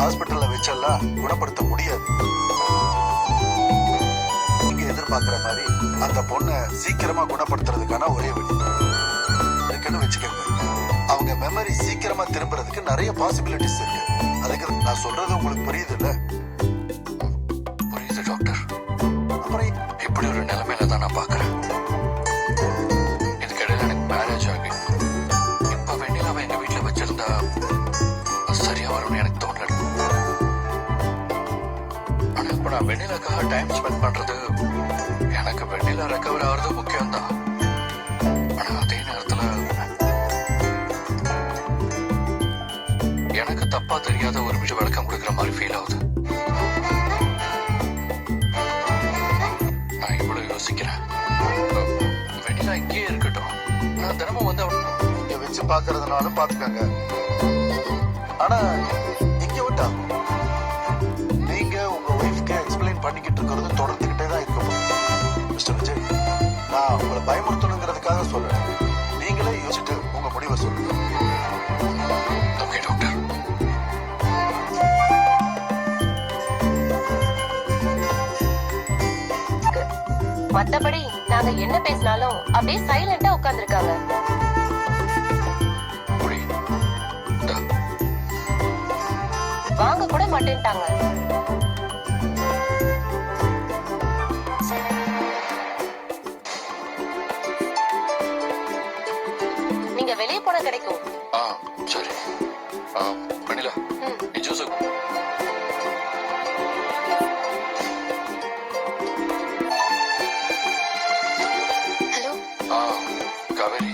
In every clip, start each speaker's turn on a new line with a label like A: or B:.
A: ஹாஸ்பிட்டலில் வச்செல்லாம் குணப்படுத்த முடியாது. நீங்க எதிர்பார்க்குற மாதிரி அந்த பொண்ணை சீக்கிரமா குணப்படுத்துறதுக்கான ஒரே வழி இருக்குன்னு வச்சுக்கோங்க. அவங்க மெமரி சீக்கிரமா திரும்புறதுக்கு நிறைய பாசிபிலிட்டிஸ் இருக்கு. அதுக்கு நான் சொல்றது உங்களுக்கு புரியுது இல்ல
B: புரியுது டாக்டர்
A: அப்புறம்
B: டைம் ஸ்பெண்ட் பண்றது எனக்கு வெண்ணிலா ரெக்கவர் ஆகிறது முக்கியம் தான் ஆனா அதே நேரத்துல எனக்கு தப்பா தெரியாத ஒரு விஷயம் விளக்கம் கொடுக்குற மாதிரி ஃபீல் ஆகுது. நான் இவ்வளவு யோசிக்கிறேன். வெண்ணிலா இங்கேயே இருக்கட்டும். நான் தினமும் வந்து அவ-
A: இங்க வச்சு பாக்குறதுனாலும் பாத்துக்கோங்க ஆனா இங்க விட்டா? பயமுறுத்தணுங்கிறதுக்காக சொல்றேன். நீங்களே யோசிச்சுட்டு உங்க முடிவை சொல்லுங்க.
B: Okay doctor.
C: மத்தபடி நாங்க என்ன பேசினாலும் அப்படியே சைலண்டா உட்கார்ந்திருக்காங்க. வாங்க கூட மாட்டேன்ட்டாங்க. நீங்க வெளியே போன கிடைக்கும்
B: ஆ சரி ஆ வெண்ணிலா
C: ம்.
B: நீ ஜூஸ்
C: ஹலோ
B: ஆ காவேரி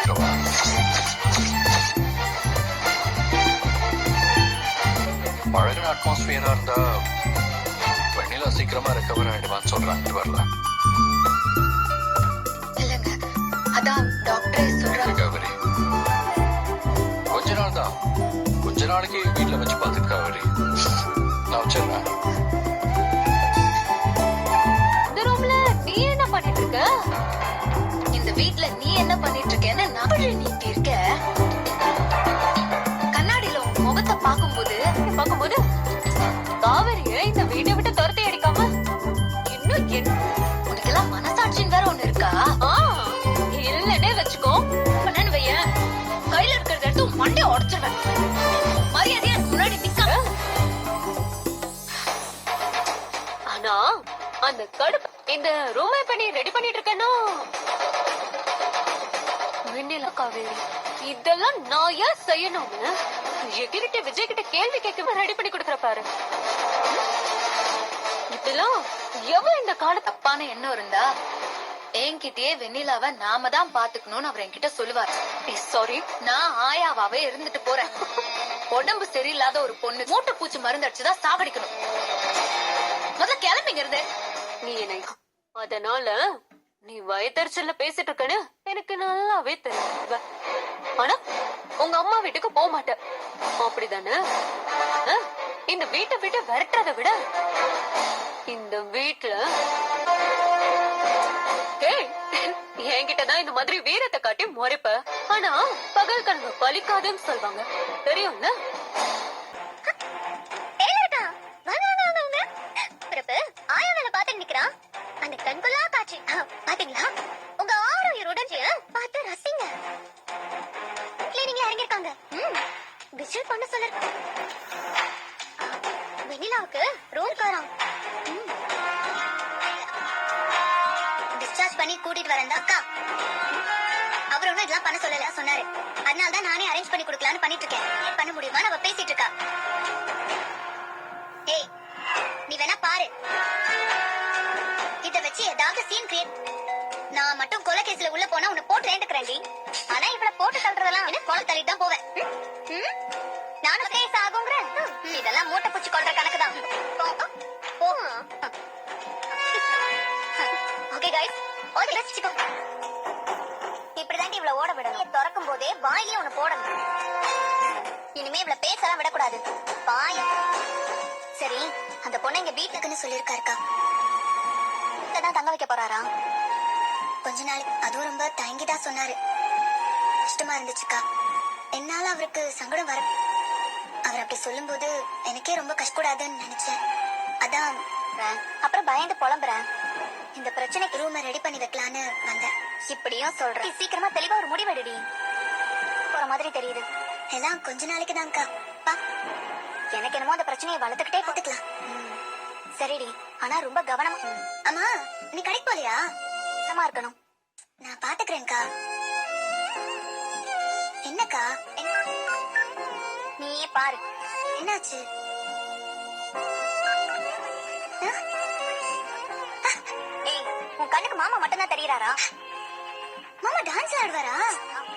B: இங்க வா. அட்மாஸ்பியரா இருந்தா சீக்கிரமா ரெக்கவர் ஆயிடுவான்னு சொல்றாங்க. வரல.
C: இல்லங்க அதான் டாக்டரே சொல்றாங்க
B: காவேரி கொஞ்ச நாள் தான். கொஞ்ச நாளைக்கு வீட்டுல வச்சு பார்த்துட்டு காவேரி நான் வச்சிடுறேன்.
C: இந்த ரூம்ல நீ என்ன பண்ணிட்டு இருக்க?
D: இந்த வீட்ல நீ என்ன பண்ணிட்டு இருக்கேன்னு நான் நீ இங்க இருக்க கண்ணாடியில உன் முகத்தை பார்க்கும்போது
C: பார்க்கும்போது காவிரிய இந்த வீட்டை விட்டு துரத்தி அடிக்காம இன்னும்
D: உனக்கெல்லாம் மனசாட்சின்னு வேற ஒண்ணு இருக்கா?
C: ஆ, இல்லன்னே வச்சுக்கோ.
D: பண்ணனு வையேன்? கையில இருக்கிறத எடுத்து உன் மண்டைய மரியாதையா முன்னாடி நிக்காம
C: ஆனா அந்த கடுப்பு இந்த ரூமை பண்ணி ரெடி பண்ணிட்டு இருக்கேன்னா வெண்ணிலா காவேரி இதெல்லாம் நான் ஏன் செய்யணும்னு? எகிரிட்ட விஜய் கிட்ட கேள்வி கேட்காம ரெடி பண்ணி கொடுக்குற பாரு. இதெல்லாம் எவ்வளவு இந்த கால
D: தப்பான எண்ணம் இருந்தா என்கிட்டயே வெண்ணிலாவை நாம தான் பாத்துக்கணும்னு அவர் என்கிட்ட சொல்லுவாரு.
C: சாரி
D: நான் ஆயாவாவே இருந்துட்டு போறேன். உடம்பு சரியில்லாத ஒரு பொண்ணு மூட்டை பூச்சி மருந்து அடிச்சுதான் சாவடிக்கணும் முதல்ல கிளம்பிங்க இருந்தே
C: நீ என்னை அதனால நீ வயதரிச்சல்ல பேசிட்டு இருக்கன்னு எனக்கு நல்லாவே தெரியும் ஆனா உங்க அம்மா வீட்டுக்கு போக மாட்ட அப்படிதானே? இந்த வீட்டை விட்டு விரட்டுறதை விட இந்த வீட்டுல என்கிட்டதான் இந்த மாதிரி வீரத்தை காட்டி முறைப்ப. ஆனா பகல் கனவு பலிக்காதுன்னு சொல்லுவாங்க தெரியும்ல?
E: பிறப்பு வேலை பார்த்து நிக்கிறான். அந்த கண்கொள்ளா காட்சி ஆ, பாத்தீங்களா? உங்க ஆரோக்கிய உடஞ்சிய பார்த்து ரசிங்க. கிளீனிங்ல இறங்கிருக்காங்க ம் விசில் பண்ண சொல்லு. வெண்ணிலாவுக்கு ரூம் வரான் டிஸ்சார்ஜ் பண்ணி கூட்டிட்டு வரேன் அக்கா. அவர் ஒன்றும் இதெல்லாம் பண்ண சொல்லல சொன்னாரு. அதனால தான் நானே அரேஞ்ச் பண்ணி கொடுக்கலான்னு பண்ணிட்டு இருக்கேன் பண்ண முடியுமா? அவ பேசிட்டு இருக்கா ஏய் நீ வேணா பாரு. இத வச்சு ஏதாவது சீன் கிரியேட் நான் மட்டும் கொலை கேஸ்ல உள்ள போனா உன்னை போட்டு ஏண்டுக்கிறேன்டி ஆனா இவளை போட்டு தள்ளுறதெல்லாம் கொலை தள்ளிட்டு தான் போவேன். ஓட்டப்பூச்சி கொள்ற கணக்கு தான் ஓகே கைஸ் ரசிச்சுக்கோ ஓட விடணும். திறக்கும் போதே வாயிலே ஒண்ணு போடணும். இனிமே இவள பேசலாம் விடக்கூடாது. பாய. சரி அந்த பொண்ணு இங்க வீட்டுக்குன்னு சொல்லியிருக்காருக்கா. தான் தங்க வைக்க போறாரா? கொஞ்ச நாள் அதுவும் ரொம்ப தயங்கிதான் சொன்னாரு. கஷ்டமா இருந்துச்சுக்கா. என்னால அவருக்கு சங்கடம் வர அவர் அப்படி சொல்லும்போது எனக்கே ரொம்ப கஷ்டக்கூடாதுன்னு நினைச்சேன். அதான் அப்புறம் பயந்து புலம்புறேன். இந்த பிரச்சனைக்கு ரூமை ரெடி பண்ணி வைக்கலான்னு வந்தேன். இப்படியும் சொல்றேன். சீக்கிரமா தெளிவா ஒரு முடிவெடுடி போற மாதிரி தெரியுது. எல்லாம் கொஞ்ச நாளைக்கு தான்க்கா பா. எனக்கு என்னமோ அந்த பிரச்சனையை வளர்த்துக்கிட்டே போட்டுக்கலாம் சரிடி. ஆனா ரொம்ப கவனமா அம்மா நீ கடைக்கு போலியா கவனமா இருக்கணும். நான் பாத்துக்கிறேன்க்கா. என்னக்கா? என்ன- நீயே பாரு. என்னாச்சு? ஏய் உன் கண்ணுக்கு மாமா மட்டும்தான் தெரியறாரா? மாமா டான்ஸ் ஆடுவாரா?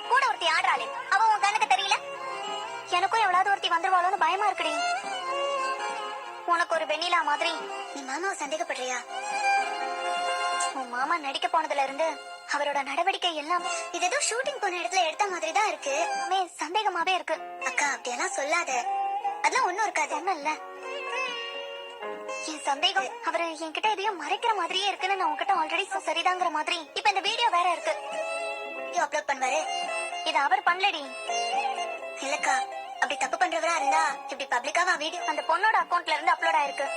E: கூட ஒருத்தி ஆடுறாளே. அவ உன் கண்ணுக்கு தெரியல? எனக்கும் எவ்வளவு ஒருத்தி வந்துருவாளோன்னு பயமா இருக்குடி. உனக்கு ஒரு வெண்ணிலா மாதிரி. நீ மாமாவை சந்தேகப்படுறியா? உன் மாமா நடிக்க போனதுல இருந்து அவரோட நடவடிக்கை எல்லாம் இது ஏதோ ஷூட்டிங் போன இடத்துல மாதிரி தான் இருக்கு. மே சந்தேகமாவே இருக்கு. அக்கா அப்படியெல்லாம் சொல்லாத. அதெல்லாம் ஒண்ணும் இருக்காது. ஒண்ணும் இல்ல என் சந்தேகம் அவரு என்கிட்ட எதையும் மறைக்கிற மாதிரியே இருக்குன்னு நான் உன்கிட்ட ஆல்ரெடி சரிதாங்கிற மாதிரி. இப்ப இந்த வீடியோ வேற இருக்கு. வீடியோ அப்லோட் பண்ணுவாரு. இது அவர் பண்ணலடி. இல்லக்கா அப்படி தப்பு பண்றவரா இருந்தா இப்படி பப்ளிக்காவா வீடியோ அந்த பொண்ணோட அக்கவுண்ட்ல இருந்து அப்லோட் ஆயிருக்கு.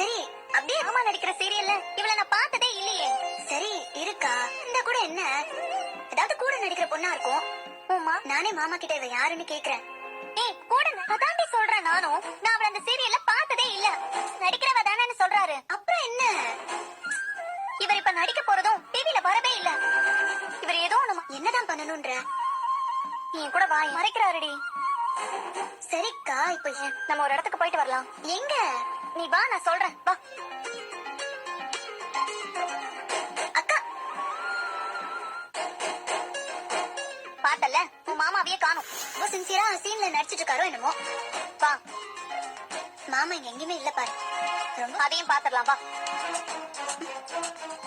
E: சரி அப்படியே அம்மா நடிக்கிற சீரியல்ல இவள நான் பார்த்ததே இல்லையே. சரி இருக்கா? இந்த கூட என்ன? ஏதாவது கூட நடிக்கிற பொண்ணா இருக்கும். உமா நானே மாமா கிட்ட இவ யாருன்னு கேக்குறேன். ஏய் கூட அதாண்டி சொல்றேன் நானும். நான் அவள அந்த சீரியல்ல பார்த்ததே இல்ல. நடிக்கிறவ தானேன்னு சொல்றாரு. அப்புறம் என்ன? இவர் இப்ப நடிக்க போறதும் டிவில வரவே இல்ல. இவர் ஏதோ நம்ம என்னதான் பண்ணணும்ன்ற? நீ கூட வா மறைக்கிறாருடி. சரிக்கா இப்ப நம்ம ஒரு இடத்துக்கு போயிட்டு வரலாம். எங்க? நீ வா நான் சொல்றேன். வா. பார்த்தல உன் மாமாவையே காணும். ரொம்ப சின்சியரா சீன்ல நடிச்சிட்டு இருக்காரோ என்னமோ. வா. மாமா இங்க எங்கேயுமே இல்ல பாரு. ரொம்ப அதையும் பாத்துடலாம் வா.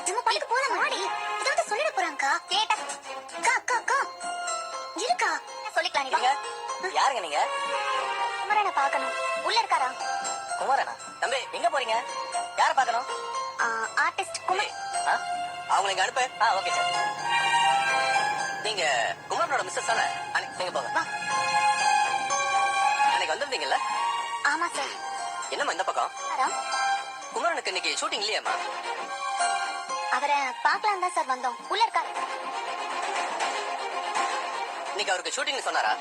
E: நம்ம பைக்கு போலாம் மாடி ஏதாவது சொல்லிட போறாங்கக்கா. கேட்ட அக்கா அக்கா அக்கா இருக்கா? சொல்லிக்கலாம் நீ வா.
F: யாருங்க நீங்க?
E: குமரனை பார்க்கணும். உள்ள இருக்காரா?
F: குமாரனா? தம்பி எங்க போறீங்க? யார பார்க்கணும்?
E: ஆர்டிஸ்ட் குமர்?
F: அவங்களை இங்க அனுப்பு. ஆ ஓகே சார். நீங்க குமாரனோட மிஸ்ஸஸ் தானே? அன்னைக்கு நீங்க போங்க. அன்னைக்கு வந்திருந்தீங்கல்ல?
E: ஆமா சார்
F: என்னம்மா இந்த பக்கம்? குமாரனுக்கு இன்னைக்கு ஷூட்டிங் இல்லையாம்மா?
E: அவரை பார்க்கலாம் தான் சார் வந்தோம். உள்ள இருக்காரு.
F: இன்னைக்கு அவருக்கு ஷூட்டிங் சொன்னாரா?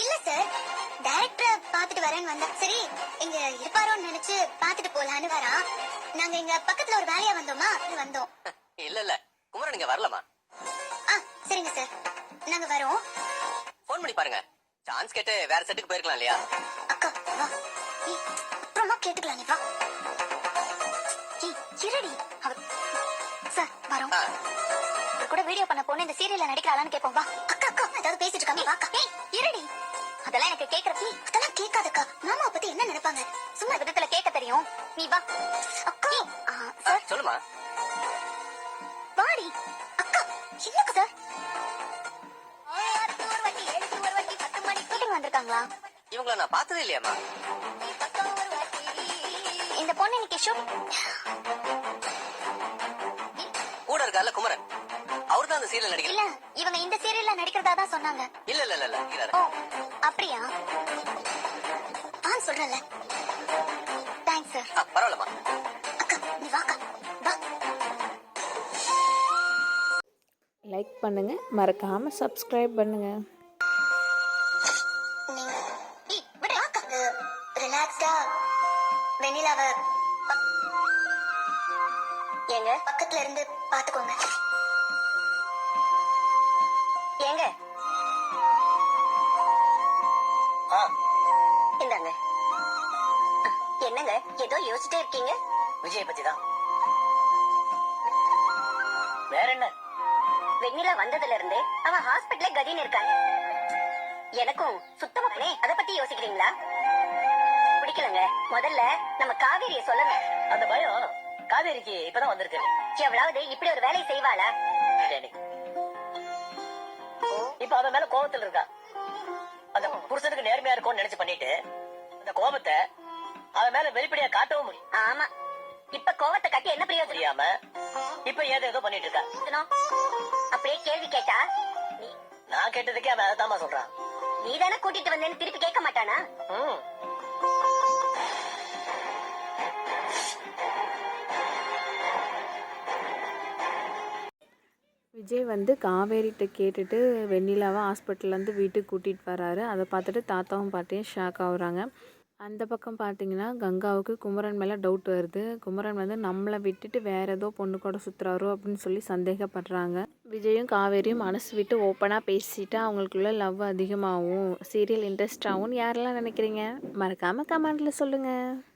E: இல்ல சார் டைரக்டர் பாத்துட்டு வரேன்னு வந்தேன். சரி இங்க இருப்பாரோன்னு நினைச்சு பாத்துட்டு போலான்னு வரா நாங்க இங்க பக்கத்துல ஒரு வேலையா வந்தோமா? வந்தோம்.
F: இல்ல இல்ல. குமாரன் இங்க வரலமா
E: சரிங்க சார் நாங்க வரோம்.
F: ஃபோன் பண்ணி பாருங்க. சான்ஸ் கேட்டு வேற செட்டுக்கு போயிருக்கலாம் இல்லையா?
E: அக்கா வா. ஏய், அப்புறமா கேட்டுக்கலாம் நீ வா. ஏய், இருடி. சார் வரோம். கூட வீடியோ பண்ண பொண்ணு இந்த சீரியல்ல நடிக்கிறாளான்னு கேப்போம் வா. அக்கா அக்கா ஏதாவது பேசிட்டு இருக்காங்க வாக்கா. ஏய் இருடி. அதெல்லாம் எனக்கு கேக்குறது அதெல்லாம் கேட்காதக்கா. மாமா பத்தி என்ன நினைப்பாங்க? சும்மா விதத்துல கேட்க தெரியும். நீ வா. சார்? ஷூட்டிங் வந்திருக்காங்களா?
F: இவங்கள நான் பார்த்ததே இல்லையாம்மா.
E: இந்த பொண்ணு இன்னைக்கு ஷூட்
F: கூட குமரன். அவர் தான் அந்த சீரியல் நடிகர்.
E: இல்ல இவங்க இந்த சீரியல்ல நடிக்கிறதா தான் சொன்னாங்க.
F: இல்ல இல்ல இல்ல இல்ல இருக்காரு.
E: ஓ அப்படியா? ஆ சொல்றல தேங்க்ஸ் சார்
F: ஆ,
G: லைக் பண்ணுங்கள் மறக்காமல் சப்ஸ்கிரைப் பண்ணுங்கள்
E: வெண்ணிலாவ ஏங்க பக்கத்துல இருந்து பாத்துக்கோங்க ஏங்க?
F: ஆ.
E: இந்தாங்க என்னங்க? ஏதோ யோசிச்சிட்டே இருக்கீங்க?
F: விஜய் பத்தி தான் வேற என்ன?
E: வெண்ணிலா வந்ததுல இருந்து அவ ஹாஸ்பிடல்ல கதின்னு இருக்காங்க எனக்கும் சுத்தமா பண்ணே அத பத்தி யோசிக்கிறீங்களா? பிடிக்கலங்க. முதல்ல நம்ம காவேரிய சொல்லணும்.
F: அந்த பயம் காவேரிக்கு இப்பதான் வந்திருக்கு.
E: எவ்வளவு இப்படி ஒரு வேலையை செய்வாளா.
F: இப்ப அவன் மேல கோபத்துல இருக்கா. அந்த புருஷனுக்கு நேர்மையா இருக்கும்னு நினைச்சு பண்ணிட்டு அந்த கோபத்தை அவன் மேல வெளிப்படையா காட்டவும் முடியும்.
E: ஆமா.
H: இப்ப கோவத்தை கட்டி என்ன பிரயோஜனம்?
I: தெரியாம இப்ப ஏதோ ஏதோ பண்ணிட்டு இருக்கா?
H: அப்படியே கேள்வி கேட்டா? நீ
I: நான் கேட்டதுக்கே அவன் அதாம்மா சொல்றான்.
H: நீ தானே கூட்டிட்டு வந்தேன்னு திருப்பி கேட்க மாட்டானா?
G: விஜய் வந்து காவேரிட்ட கேட்டுட்டு வெண்ணிலாவை ஹாஸ்பிட்டல்லேருந்து வீட்டுக்கு கூட்டிகிட்டு வராரு. அதை பார்த்துட்டு தாத்தாவும் பாட்டியும் ஷாக் ஆகுறாங்க. அந்த பக்கம் பார்த்தீங்கன்னா கங்காவுக்கு குமரன் மேலே டவுட் வருது. குமரன் வந்து நம்மளை விட்டுட்டு வேற ஏதோ பொண்ணு கூட சுற்றுறாரோ அப்படின்னு சொல்லி சந்தேகப்படுறாங்க. விஜயும் காவேரியும் மனசு விட்டு ஓப்பனாக பேசிட்டு அவங்களுக்குள்ள லவ் அதிகமாகும் சீரியல் இன்ட்ரெஸ்ட் ஆகும் யாரெல்லாம் நினைக்கிறீங்க? மறக்காமல் கமெண்டில் சொல்லுங்கள்